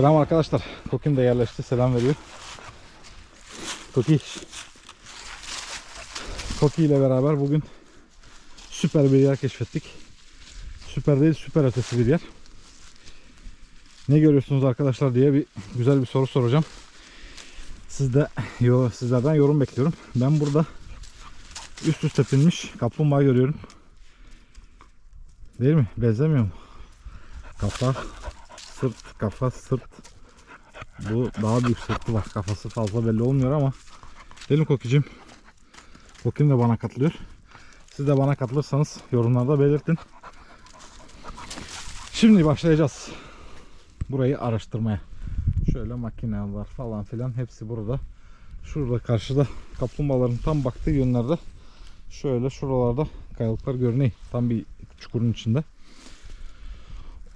Selam arkadaşlar. Kokin de yerleşti. Selam veriyor. Koki. Koki ile beraber bugün süper bir yer keşfettik. Süper değil, süper ötesi bir yer. Ne görüyorsunuz arkadaşlar diye bir güzel bir soru soracağım. Siz de yo, sizlerden yorum bekliyorum. Ben burada üst üste binmiş kaplumbağa görüyorum. Değil mi? Benzemiyor mu? Sırt, kafa, sırt. Bu daha büyük sırtı var. Kafası fazla belli olmuyor ama mi Kokicim? Kokim de bana katılıyor. Siz de bana katılırsanız yorumlarda belirtin. Şimdi başlayacağız. Burayı araştırmaya. Şöyle makineler falan filan hepsi burada. Şurada karşıda kaplumbağaların tam baktığı yönlerde şöyle şuralarda kayalıklar görünüyor. Tam bir çukurun içinde.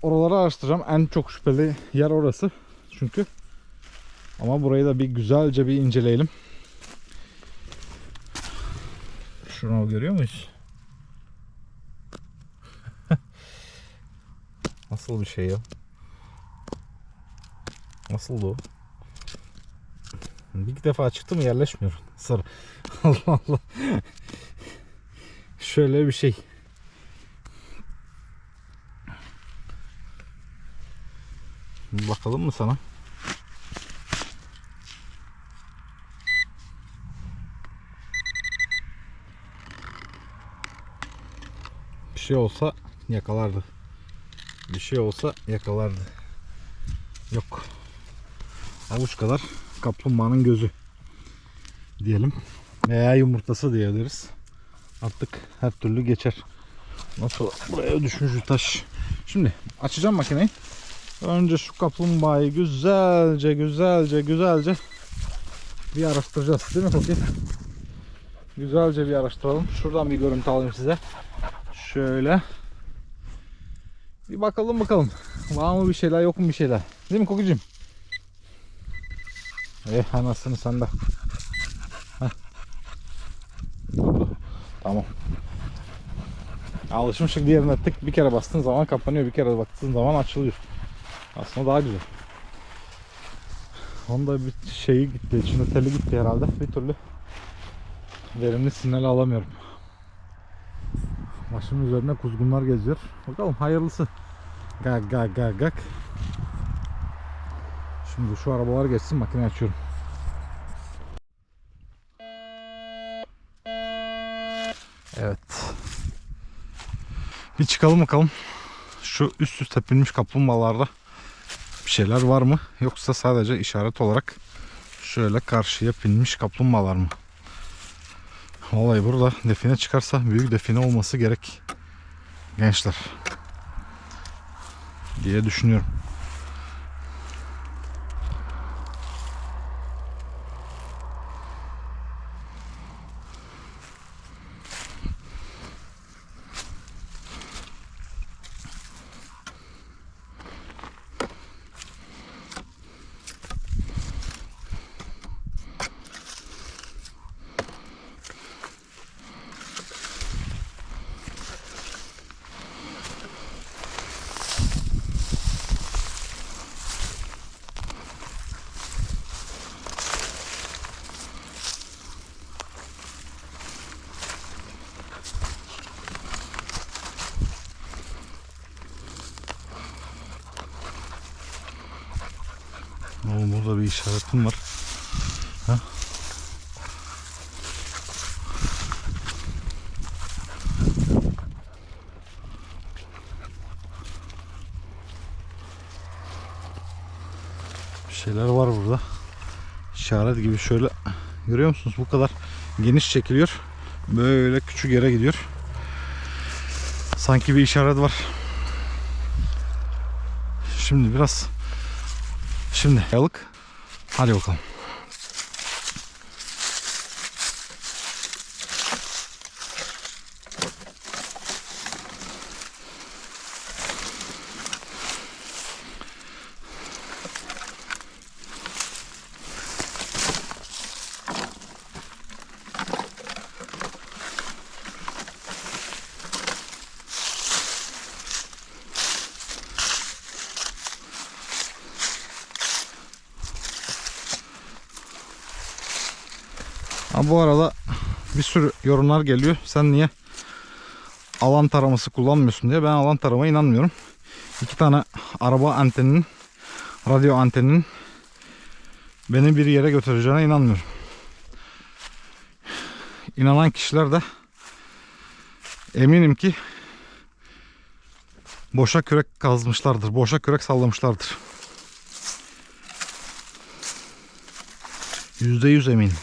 Oraları araştıracağım. En çok şüpheli yer orası. Çünkü ama burayı da bir güzelce bir inceleyelim. Şunu görüyor muyuz? Nasıl bir şey ya? Nasıl o? Bir defa çıktı mı yerleşmiyor. Sarı. Allah Allah. Şöyle bir şey. Bakalım mı sana? Bir şey olsa yakalardı. Bir şey olsa yakalardı. Yok. Avuç kadar kaplumbağanın gözü diyelim. Veya yumurtası diyebiliriz. Artık her türlü geçer. Nasıl buraya düşmüş bir taş. Şimdi açacağım makineyi. Önce şu kaplumbağayı güzelce güzelce güzelce bir araştıracağız değil mi Koki? Güzelce bir araştıralım. Şuradan bir görüntü alayım size. Şöyle. Bir bakalım bakalım. Var mı bir şeyler yok mu bir şeyler. Değil mi Kokicim? Eh anasını sende. Tamam. Alışmışık diğerine tık bir kere bastığın zaman kapanıyor. Bir kere baktığın zaman açılıyor. Aslında daha güzel. Onda bir şeyi gitti. içinde teli gitti herhalde. Bir türlü verimli sinyal alamıyorum. Başımın üzerine kuzgunlar geziyor. Bakalım hayırlısı. Gag gag gag gag. Şimdi şu arabalar geçsin makine açıyorum. Evet. Bir çıkalım bakalım. Şu üst üste binmiş kaplumbağalarda şeyler var mı? Yoksa sadece işaret olarak şöyle karşıya binmiş kaplumbağalar mı? Vallahi burada define çıkarsa büyük define olması gerek. Gençler. Diye düşünüyorum. Oğlum burada bir işaretim var. Ha? Bir şeyler var burada. İşaret gibi şöyle görüyor musunuz? Bu kadar geniş çekiliyor. Böyle küçük yere gidiyor. Sanki bir işaret var. Şimdi biraz Şimdi yalık. Hadi bakalım. Ha, bu arada bir sürü yorumlar geliyor. Sen niye alan taraması kullanmıyorsun diye. Ben alan taramaya inanmıyorum. İki tane araba anteninin, radyo anteninin beni bir yere götüreceğine inanmıyorum. İnanan kişiler de eminim ki boşa kürek kazmışlardır. Boşa kürek sallamışlardır. Yüzde yüz eminim.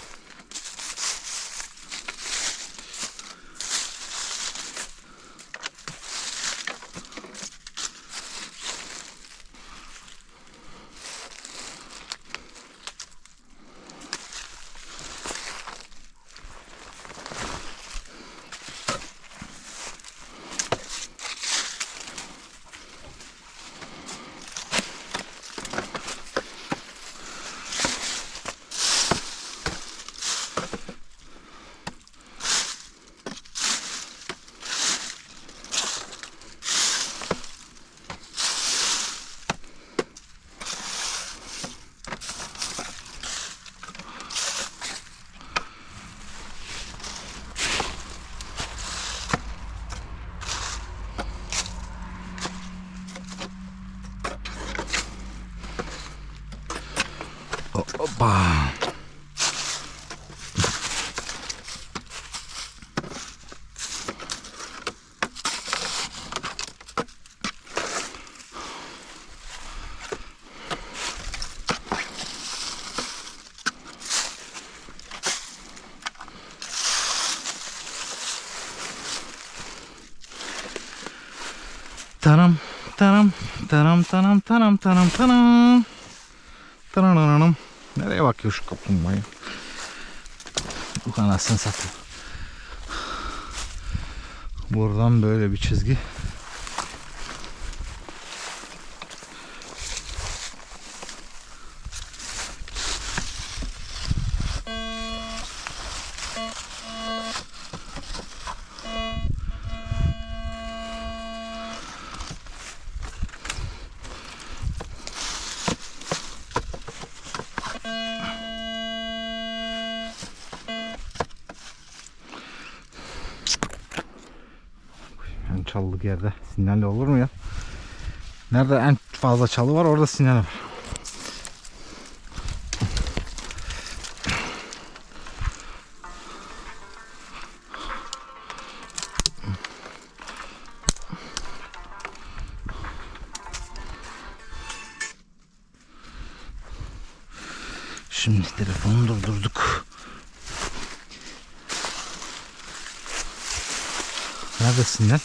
Tanam, tanam, tanam, tanam, tanam, tanam, tanam. Tananam. Nereye bakıyor şu kaplumbağayı? Bu anasını satayım. Buradan böyle bir çizgi. Nerede en fazla çalı var orada sinyal var. Şimdi telefonu durdurduk. Nerede sinyal?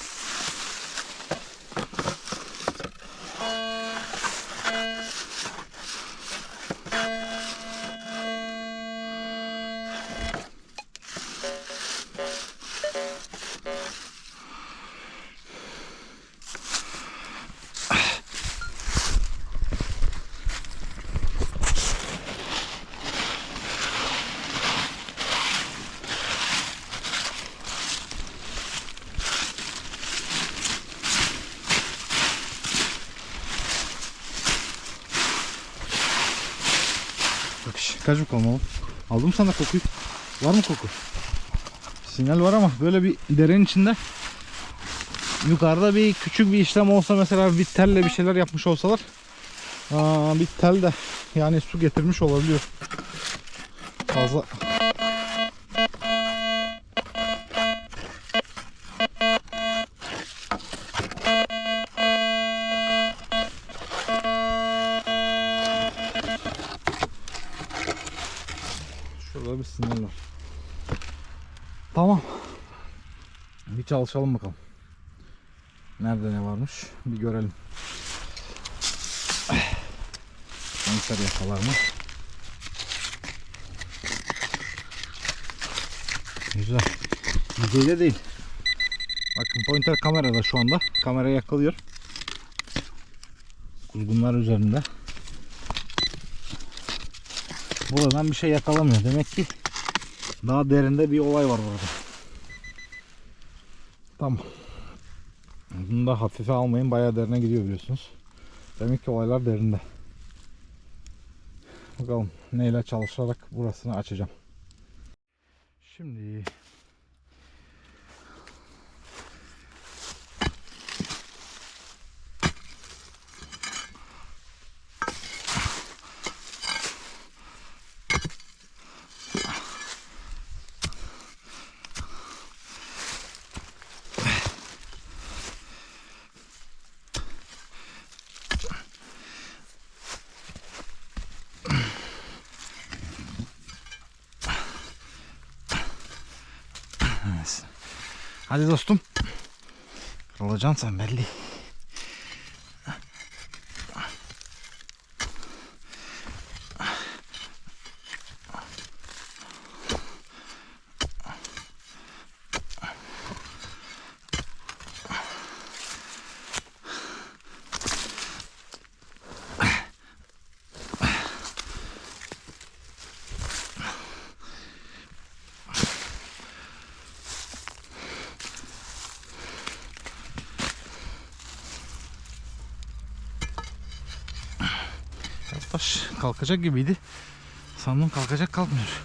Kaç bakalım oğlum. Aldım sana kokuyu. Var mı koku? Sinyal var ama böyle bir derenin içinde yukarıda bir küçük bir işlem olsa mesela bir telle bir şeyler yapmış olsalar aa, bir tel de yani su getirmiş olabiliyor. Fazla Var. Tamam. Bir çalışalım bakalım. Nerede ne varmış bir görelim. Pointer yakalar mı? Güzel. Yüzeyde değil. Bakın pointer kamerada şu anda. Kamera yakalıyor. Kuzgunlar üzerinde. Buradan bir şey yakalamıyor. Demek ki daha derinde bir olay var burada. Tamam. Bunu da hafife almayın. Bayağı derine gidiyor biliyorsunuz. Demek ki olaylar derinde. Bakalım neyle çalışarak burasını açacağım. Şimdi Hadi dostum. Kırılacaksın sen belli. Taş kalkacak gibiydi. Sandım kalkacak kalkmıyor.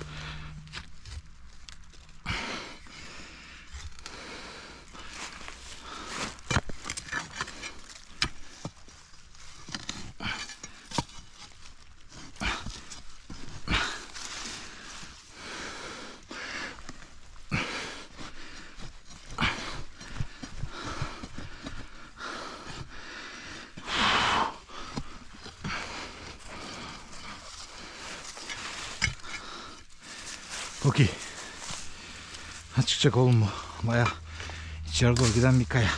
Okey. Ha çıkacak oğlum bu. Baya içeri doğru giden bir kaya.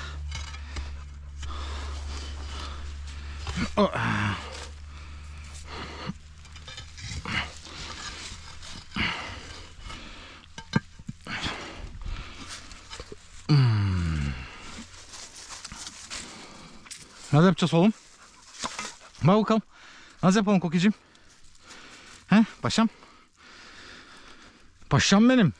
Nasıl yapacağız oğlum? Bak bakalım. Nasıl yapalım kokicim? He paşam? Paşam benim.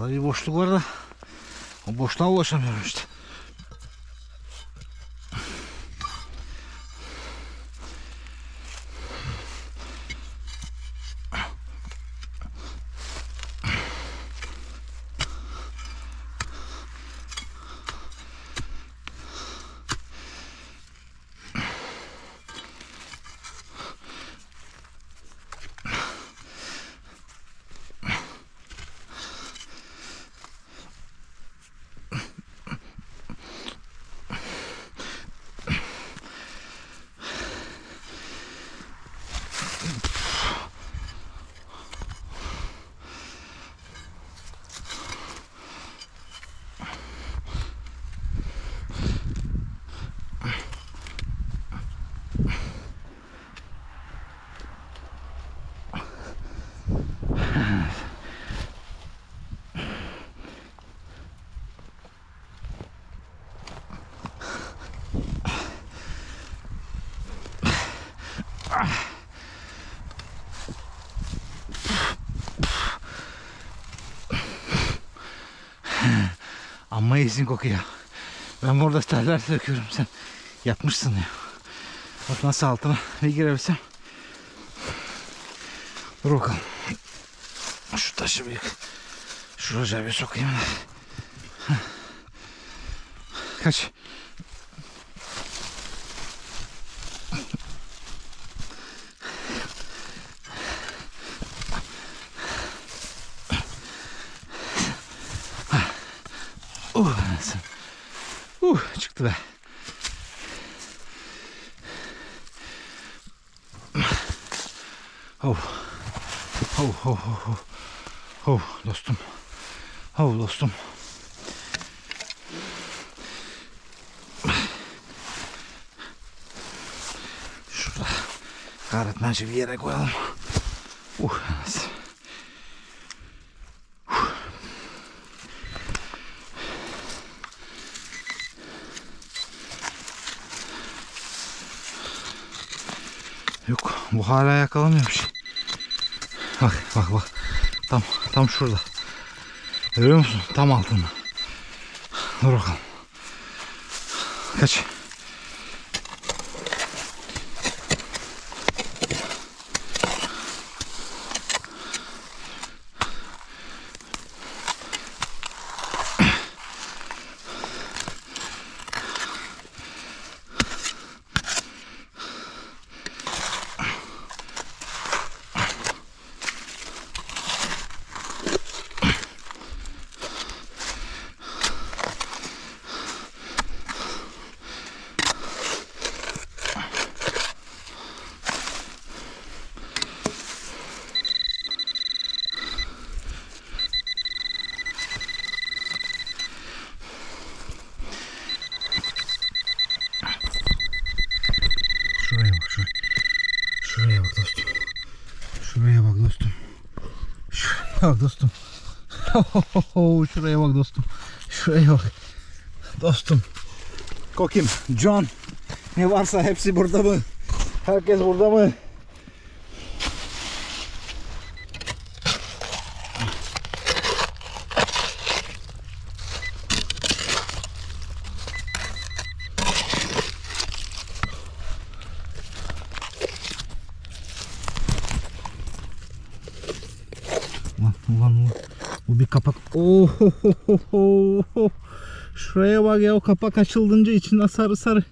Arkada bir boşluk var da o boşluğa ulaşamıyorum işte. Amma iyisin kokuyor. Ben burada terler döküyorum sen. Yatmışsın ya. Bak nasıl altına bir girebilsem. Dur bakalım. Şu taşı bir şuraya bir sokayım da. Heh. Kaç. Uh, anasını. uh çıktı be. Oh. Oh, oh, oh, oh. Hov dostum. Hov dostum. Şurada kahretmenci bir yere koyalım. Uh. Yok bu hala yakalanıyormuş. Bak bak bak. Tam tam şurada. Görüyor musun? Tam altında. Dur bakalım. Kaç. Şuraya bak şuraya. Şuraya bak dostum. Şuraya bak dostum. Şuraya bak dostum. Şuraya bak dostum. Şuraya bak. Dostum. Kokim, John. Ne varsa hepsi burada mı? Herkes burada mı? Ulan ulan ulan. Bu bir kapak. Oh, Şuraya bak ya o kapak açıldınca içinde sarı sarı.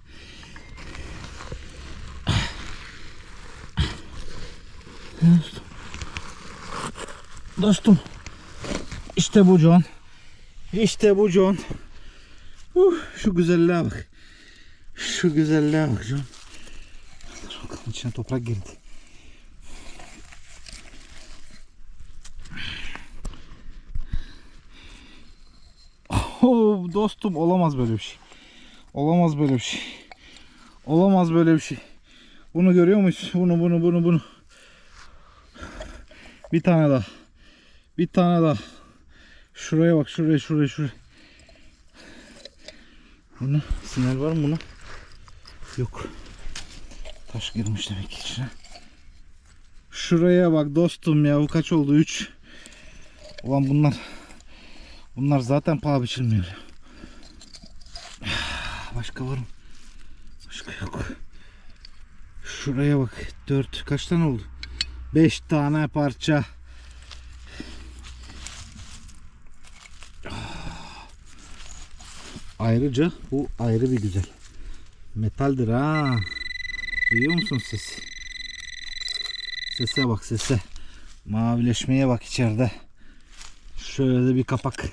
Dostum. Dostum. İşte bu John. İşte bu John. Uh, şu güzelliğe bak. Şu güzelliğe bak John. Dur bakalım içine toprak girdi. Oh, dostum olamaz böyle bir şey. Olamaz böyle bir şey. Olamaz böyle bir şey. Bunu görüyor muyuz? Bunu bunu bunu bunu. Bir tane daha. Bir tane daha. Şuraya bak şuraya şuraya şuraya. Buna sinyal var mı buna? Yok. Taş girmiş demek ki içine. Şuraya bak dostum ya. Bu kaç oldu? 3. Ulan bunlar Bunlar zaten paha biçilmiyor. Başka var mı? Başka yok. Şuraya bak. 4 kaç tane oldu? 5 tane parça. Ayrıca bu ayrı bir güzel. Metaldir ha. Duyuyor musun sesi? Sese bak sese. Mavileşmeye bak içeride. Şöyle de bir kapak.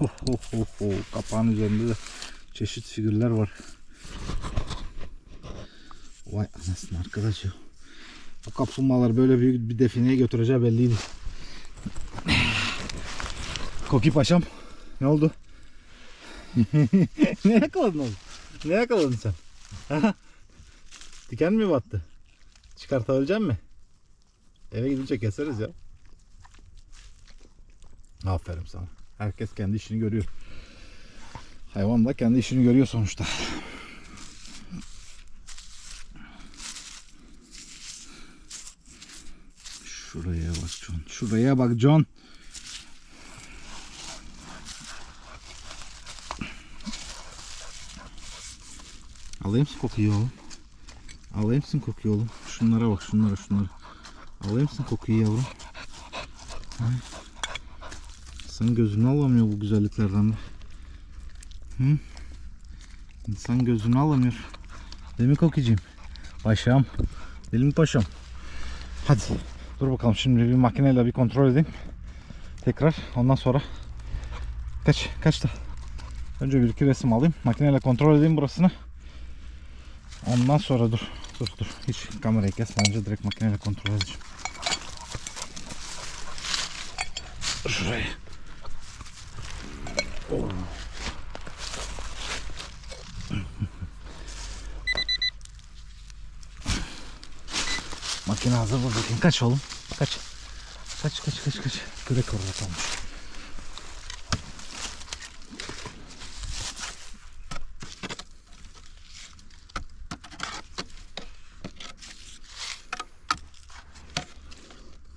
Kapağın üzerinde de çeşit figürler var. Vay anasını arkadaş ya. Bu kaplumbağalar böyle büyük bir defineye götüreceği belliydi. Koki paşam. Ne oldu? ne yakaladın oğlum? Ne yakaladın sen? Diken mi battı? Çıkartabilecek mi? Eve gidince keseriz ya. Aferin sana. Herkes kendi işini görüyor. Hayvan da kendi işini görüyor sonuçta. Şuraya bak John. Şuraya bak John. Alayım mısın kokuyu oğlum? Alayım mısın kokuyu oğlum? Şunlara bak şunlara şunlara. Alayım mısın kokuyu yavrum? İnsan gözünü alamıyor bu güzelliklerden de. Hı? İnsan gözünü alamıyor. Değil mi kokicim? Paşam. Değil mi paşam? Hadi. Dur bakalım şimdi bir makineyle bir kontrol edeyim. Tekrar ondan sonra kaç kaçta? Önce bir iki resim alayım. Makineyle kontrol edeyim burasını. Ondan sonra dur. Dur dur. Hiç kamerayı kesme. Önce direkt makineyle kontrol edeceğim. Şuraya. Makine hazır buradayken kaç oğlum. Kaç. Kaç kaç kaç kaç. Kürek orada kalmış.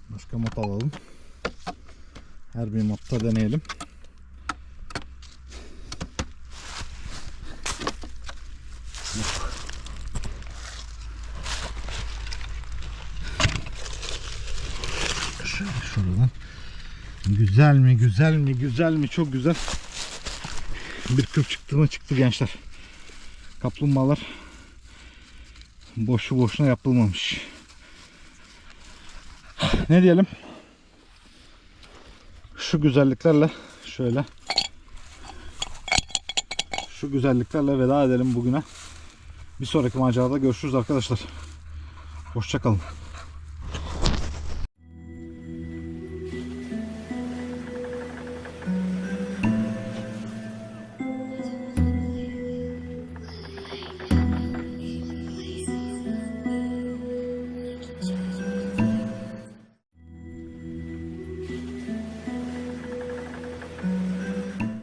Başka mod alalım. Her bir modda deneyelim. Şöyle şuradan. Güzel mi güzel mi çok güzel. Bir kürk çıktı mı çıktı gençler. Kaplumbağalar boşu boşuna yapılmamış. Ne diyelim? Şu güzelliklerle şöyle şu güzelliklerle veda edelim bugüne. Bir sonraki macerada görüşürüz arkadaşlar. Hoşçakalın.